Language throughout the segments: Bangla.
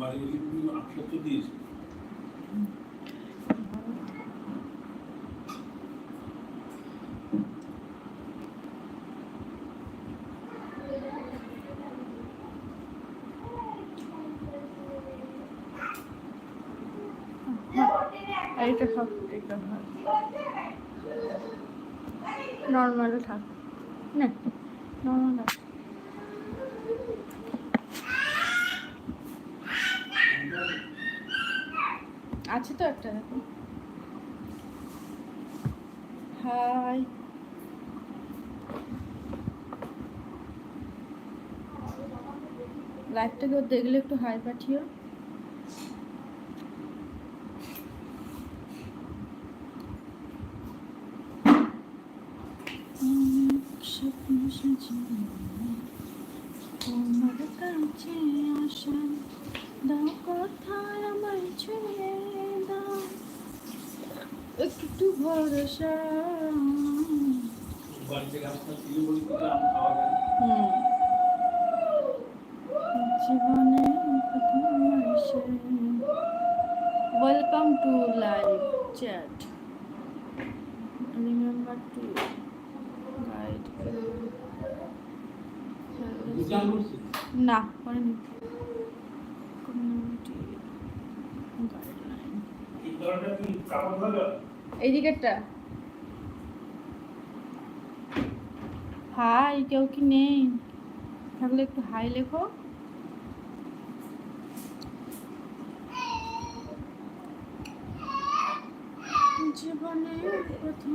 বাড়ি আটশো তো দিয়েছে। সব হয়। নর্মাল থাক। না নর্মাল থাক আছে তো একটা দেখো। হাই লাইভটা কেউ দেখলে একটু হাই পাঠিও। স্বপ্ন তোমার কাছে আসা দাও ছুঁয়ে দাও একটু ভরসা জীবনে welcome to live chat remember to না করেনি এই দিকেরটা। হাই কেউ কি নেই? থাকলে একটু হাই লেখো। জীবনে প্রথম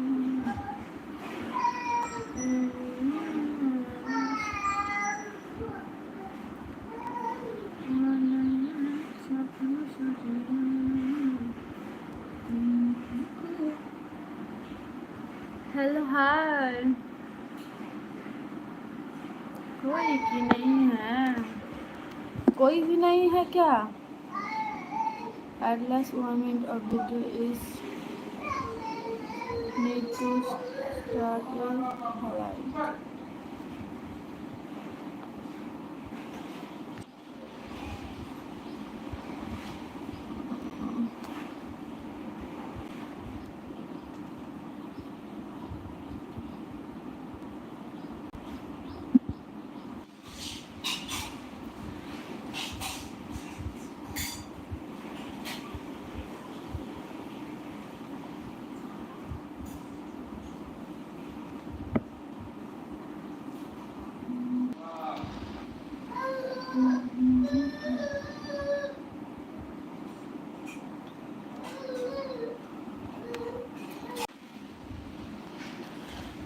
नहीं है क्या? Endless last moment of the day is need to start your हवाई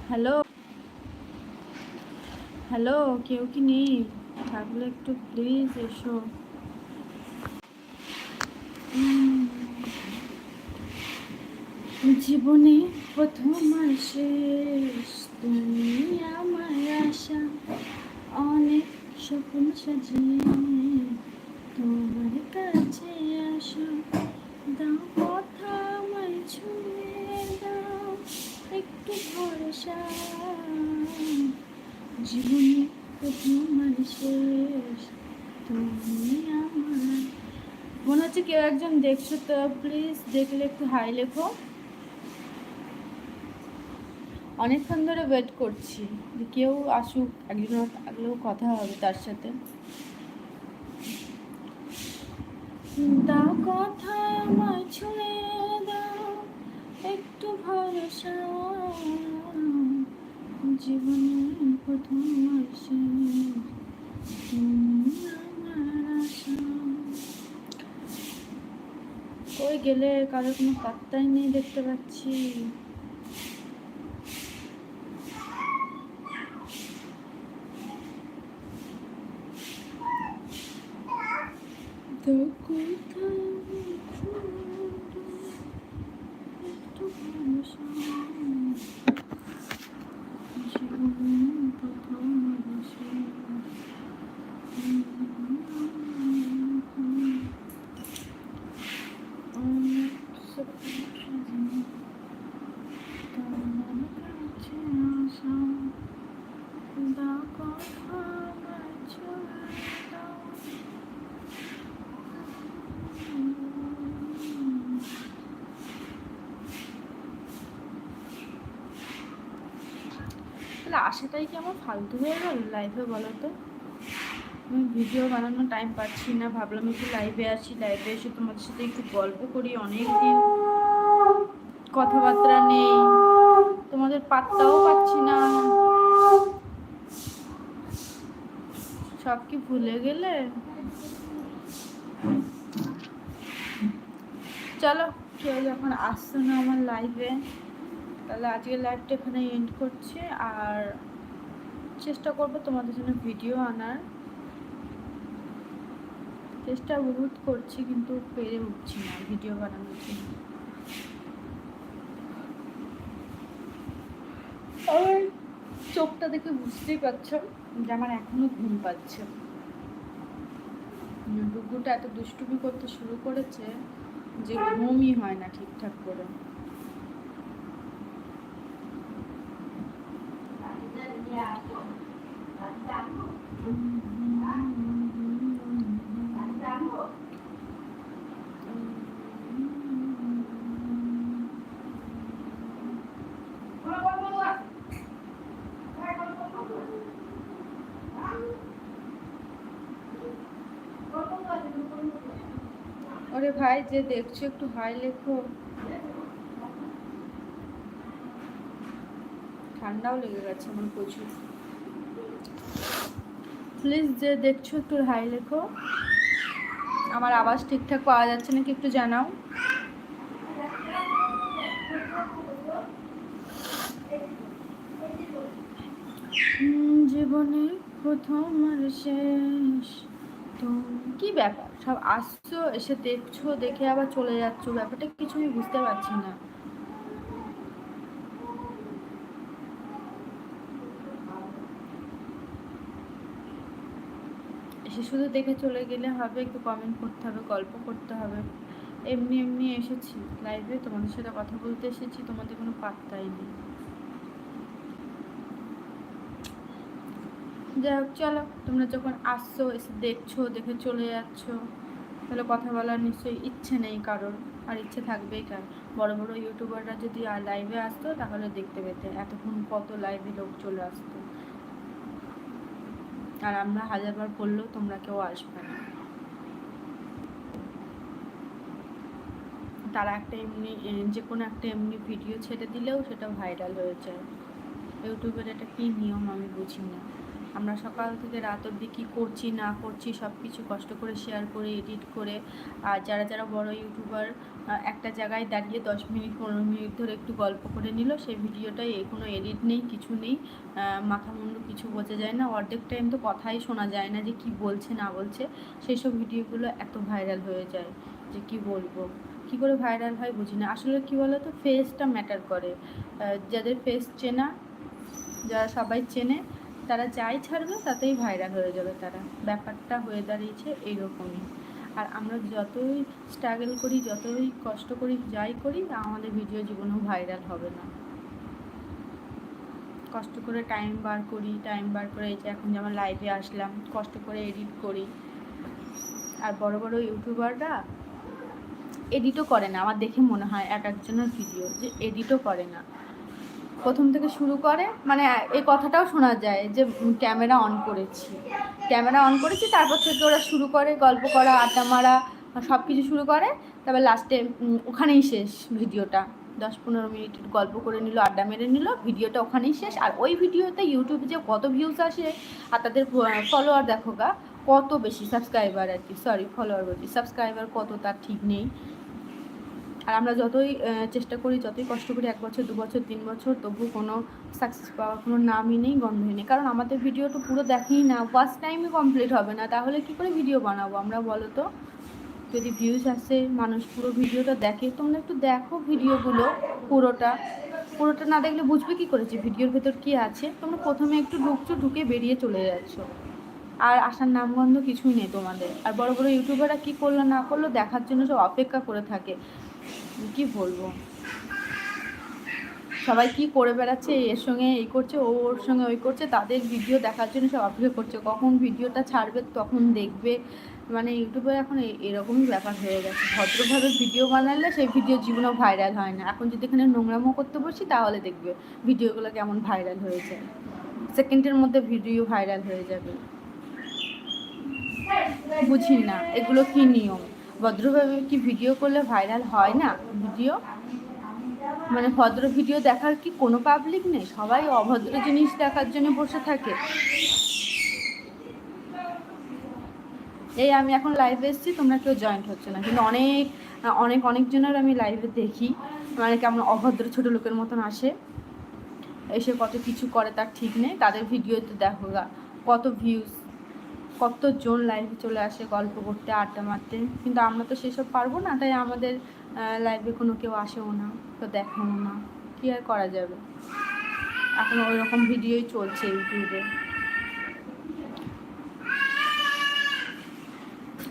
হ্যালো। হ্যালো, কেউ কি নেই? থাকলে একটু প্লিজ এসো। জীবনে প্রথম শেষ। তুমি আমার আশা, অনেক স্বপ্ন সাজিয়ে তোমার কাছে আসা। দাও ভরসা জীবনে আর শেষ। তুমি আমার। মনে হচ্ছে কেউ একজন দেখছ তো প্লিজ দেখলে একটু হাই লেখো। অনেকক্ষণ ধরে ওয়েট করছি যে কেউ আসুক, একজন থাকলেও কথা হবে তার সাথে। দাও কথা আমায় ছুঁয়ে দাও, একটু ভরসা। জীবনে প্রথম আশা কই গেলে কারও কোনো পাত্তাই নেই দেখতে পাচ্ছি। তো কোথাও একটু ভালোবাসা জীবন প্রথম বসে অনেক স্বপ্ন তোমার কাছে আসা দা কথা ছড়া দাও তাহলে আশাটাই কি আমার ফালতু হয়ে গেল লাইভে বলো তো আমি ভিডিও বানানোর টাইম পাচ্ছি না, ভাবলাম একটু লাইভে আসি লাইভে এসে তোমাদের সাথে একটু গল্প করি অনেক দিন কথাবার্তা নেই, তোমাদের পাত্তাও পাচ্ছি না। সব কি ভুলে গেলে? চলো, কেউ যখন আসছো না আমার লাইভে তাহলে আজকের লাইভটা এখানে এন্ড করছি। আর চেষ্টা করব তোমাদের জন্য ভিডিও আনার। চেষ্টা বহুত করছি, কিন্তু পেরে উঠছি না ভিডিও বানানোর জন্য। চোখটা দেখে বুঝতেই পারছ যে আমার এখনও ঘুম পাচ্ছে। ডুগুটা এত দুষ্টুমি করতে শুরু করেছে যে ঘুমই হয় না ঠিকঠাক করে। ভাই, যে দেখছ একটু হাই লেখো। ঠান্ডাও লেগে গেছে আমার প্রচুর। প্লিজ যে দেখছ একটু হাই লেখো। আমার আওয়াজ ঠিকঠাক পাওয়া যাচ্ছে নাকি একটু জানাও। জীবনে প্রথম আর শেষ। তো কি ব্যাপার? সব আসছো, এসে দেখছ, দেখে আবার চলে যাচ্ছ। ব্যাপারটা কিছু আমি বুঝতে পারছি না। এসে শুধু দেখে চলে গেলে হবে, একটু কমেন্ট করতে হবে, গল্প করতে হবে। এমনি এমনি এসেছি। লাইভে তোমাদের সাথে কথা বলতে এসেছি, তোমাদের কোনো পাত্তাই নেই। যাই হোক, চলো, তোমরা যখন আসছো, এসে দেখছ, দেখে চলে যাচ্ছ, তাহলে কথা বলার নিশ্চয়ই ইচ্ছে নেই কারোর, আর ইচ্ছে থাকবেই কার বড় বড় ইউটিউবাররা যদি লাইভে আসতো, তাহলে দেখতে পেতে, এতক্ষণ কত লাইভে লোক চলে আসতো। আর আমরা হাজারবার বললেও তোমরা কেউ আসবে না। তারা একটা এমনি যে কোনো একটা এমনি ভিডিও ছেড়ে দিলেও সেটা ভাইরাল হয়ে যায়। ইউটিউবের এটা কী নিয়ম আমি বুঝি না আমরা সকাল থেকে রাত অবধি কী করছি, না করছি সব কিছু কষ্ট করে শেয়ার করে এডিট করে, আর যারা যারা বড় ইউটিউবার একটা জায়গায় দাঁড়িয়ে দশ মিনিট, পনেরো মিনিট ধরে একটু গল্প করে নিল, সেই ভিডিওটাই এ কোনো এডিট নেই, কিছু নেই মাথা মুন্ডু কিছু বোঝা যায় না, অর্ধেক টাইম তো কথাই শোনা যায় না যে কি বলছে, না বলছে, সেই সব ভিডিওগুলো এত ভাইরাল হয়ে যায় যে কি বলব? কি করে ভাইরাল হয় বুঝি না। আসলে কি বলো তো ফেসটা ম্যাটার করে। যাদের ফেস চেনা, যারা সবাই চেনে তারা যাই ছাড়বে, তাতেই ভাইরাল হয়ে যাবে তারা। ব্যাপারটা হয়ে দাঁড়িয়েছে এইরকমই। আর আমরা যতই স্ট্রাগল করি, যতই কষ্ট করি, যাই করি, আমাদের ভিডিও জীবনেও ভাইরাল হবে না। কষ্ট করে টাইম বার করি টাইম বার করে এই যে এখন যেমন লাইভে আসলাম, কষ্ট করে এডিট করি। আর বড় বড় ইউটিউবাররা এডিটও করে না। আমার দেখে মনে হয় এক, একজনের ভিডিও যে এডিটও করে না। প্রথম থেকে শুরু করে মানে এই কথাটাও শোনা যায় যে ক্যামেরা অন করেছি। ক্যামেরা অন করেছি, তারপর থেকে ওরা শুরু করে, গল্প করা, আড্ডা মারা সব কিছু শুরু করে, তারপর লাস্টে ওখানেই শেষ ভিডিওটা। দশ পনেরো মিনিট গল্প করে নিল, আড্ডা মেরে নিল, ভিডিওটা ওখানেই শেষ। আর ওই ভিডিওতে ইউটিউবে যে কত ভিউজ আসে, আর তাদের ফলোয়ার দেখো গা, কত বেশি সাবস্ক্রাইবার আর কি সরি ফলোয়ার বলছি সাবস্ক্রাইবার কত তার ঠিক নেই। আর আমরা যতই চেষ্টা করি, যতই কষ্ট করি, এক বছর, দু বছর, তিন বছর, তবু কোনো সাকসেস পাওয়ার কোনো নামই নেই, গন্ধই নেই। কারণ আমাদের ভিডিও তো পুরো দেখেই না ফার্স্ট টাইমই কমপ্লিট হবে না, তাহলে কি করে ভিডিও বানাবো আমরা বলো তো? যদি ভিউজ আসে, মানুষ পুরো ভিডিওটা দেখে, তোমরা একটু দেখো ভিডিওগুলো পুরোটা। পুরোটা না দেখলে বুঝবে কি করেছি ভিডিওর ভেতর কি আছে? তোমরা প্রথমে একটু ঢুকছো, ঢুকে বেরিয়ে চলে যাচ্ছ। আর আসার নামগন্ধ কিছুই নেই তোমাদের। আর বড় বড় ইউটিউবাররা কী করল না করল, দেখার জন্য সব অপেক্ষা করে থাকে। কি বলব? সবাই কি করে বেড়াচ্ছে? এর সঙ্গে এই করছে ওর সঙ্গে ওই করছে, তাদের ভিডিও দেখার জন্য সব অপেক্ষা করছে। কখন ভিডিওটা ছাড়বে, তখন দেখবে। মানে ইউটিউবে এখন এরকমই ব্যাপার হয়ে গেছে। ভদ্রভাবে ভিডিও বানালে সেই ভিডিও জীবনেও ভাইরাল হয় না। এখন যদি এখানে নোংরামো করতে বসি, তাহলে দেখবে ভিডিওগুলো কেমন ভাইরাল হয়েছে। সেকেন্ডের মধ্যে ভিডিও ভাইরাল হয়ে যাবে। বুঝি না এগুলো কি নিয়ম? ভদ্রভাবে কি ভিডিও করলে ভাইরাল হয় না? ভিডিও মানে ভদ্র ভিডিও দেখার কি কোনো পাবলিক নেই? সবাই অভদ্র জিনিস দেখার জন্য বসে থাকে। এই আমি এখন লাইভে এসেছি, তোমরা কেউ জয়েন্ট হচ্ছে না। কিন্তু অনেক অনেক অনেকজনের আমি লাইভে দেখি। মানে কেমন অভদ্র ছোট লোকের মতন আসে। এসে কত কিছু করে তার ঠিক নেই। তাদের ভিডিওতে দেখো কত ভিউজ কতজন লাইভে চলে আসে, গল্প করতে, আড্ডা মারতে। কিন্তু আমরা তো সেসব পারব না, তাই আমাদের লাইভে কোনো কেউ আসেও না, তো দেখাও না। কী আর করা যাবে? এখন ওই রকম ভিডিওই চলছে ইউটিউবে।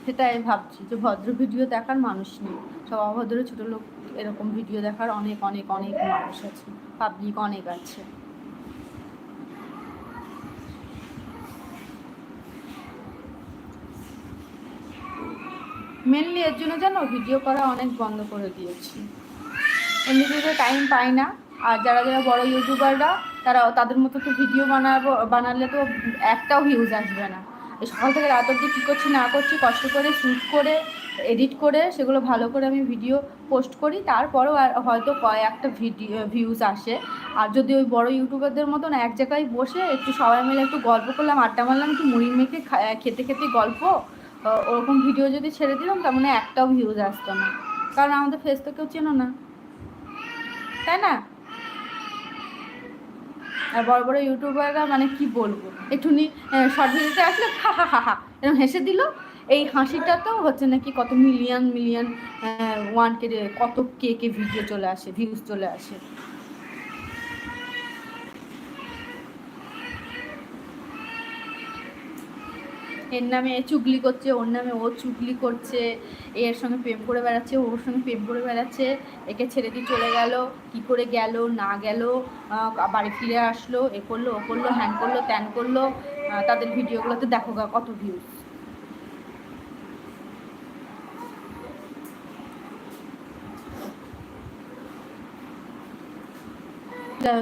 সেটাই ভাবছি যে ভদ্র ভিডিও দেখার মানুষ নেই। সব অভদ্র ছোটো লোক এরকম ভিডিও দেখার অনেক অনেক অনেক মানুষ আছে। পাবলিক অনেক আছে। মেনলি এর জন্য জানো ভিডিও করা অনেক বন্ধ করে দিয়েছি। এমনিতে টাইম পাই না। আর যারা যারা বড় ইউটিউবাররা তারা তাদের মতো তো ভিডিও বানাবো, বানালে তো একটাও ভিউজ আসবে না। এই সকাল থেকে রাত অবধি কী করছি, না করছি, কষ্ট করে শ্যুট করে এডিট করে, সেগুলো ভালো করে আমি ভিডিও পোস্ট করি। তারপরেও আর হয়তো কয়েকটা ভিডিও ভিউজ আসে। আর যদি ওই বড় ইউটিউবারদের মতন এক জায়গায় বসে একটু সবাই মিলে একটু গল্প করলাম, আড্ডা মারলাম একটু মুড়ি মেখে খেতে খেতে গল্প? ওরকম ভিডিও যদি ছেড়ে দিলাম, তার মানে একটাও ভিউজ আসতো না। কারণ আমাদের ফেস তো কেউ চেনো না। তাই না? আর বড় বড় ইউটিউবাররা মানে কি বলব? একটুনি শর্ট ভিডিওতে আসলে হা হা হা হা, এরকম হেসে দিল। এই হাসিটা তো হচ্ছে নাকি কত মিলিয়ন মিলিয়ন ওয়ান কে কত কে কে ভিডিও চলে আসে ভিউজ চলে আসে। এর নামে চুগলি করছে, ওর নামে ও চুগলি করছে, এর সঙ্গে প্রেম করে বেড়াচ্ছে, ওর সঙ্গে প্রেম করে বেড়াচ্ছে, একে ছেড়ে দিয়ে চলে গেল, কি করে গেল, না গেল বাড়ি ফিরে আসলো, এ করল, ও করল, হ্যান করল, ত্যান করল তাদের ভিডিওগুলোতে দেখো গা কত ভিউজ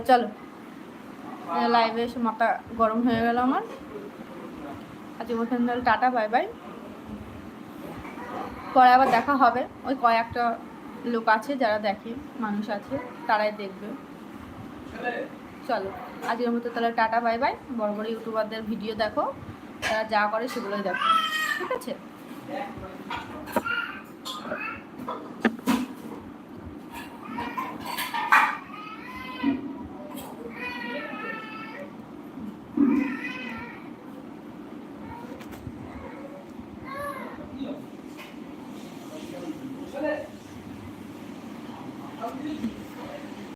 চলো। লাইভে এসে মাথা গরম হয়ে গেল আমার। বলছেন তাহলে টাটা বাই বাই পরে আবার দেখা হবে। ওই কয়েকটা লোক আছে, যারা দেখে, মানুষ আছে, তারাই দেখবে। চলো, আজকের মতো তাহলে টাটা বাই বাই বড় বড় ইউটিউবারদের ভিডিও দেখো, তারা যা করে সেগুলোই দেখো। ঠিক আছে?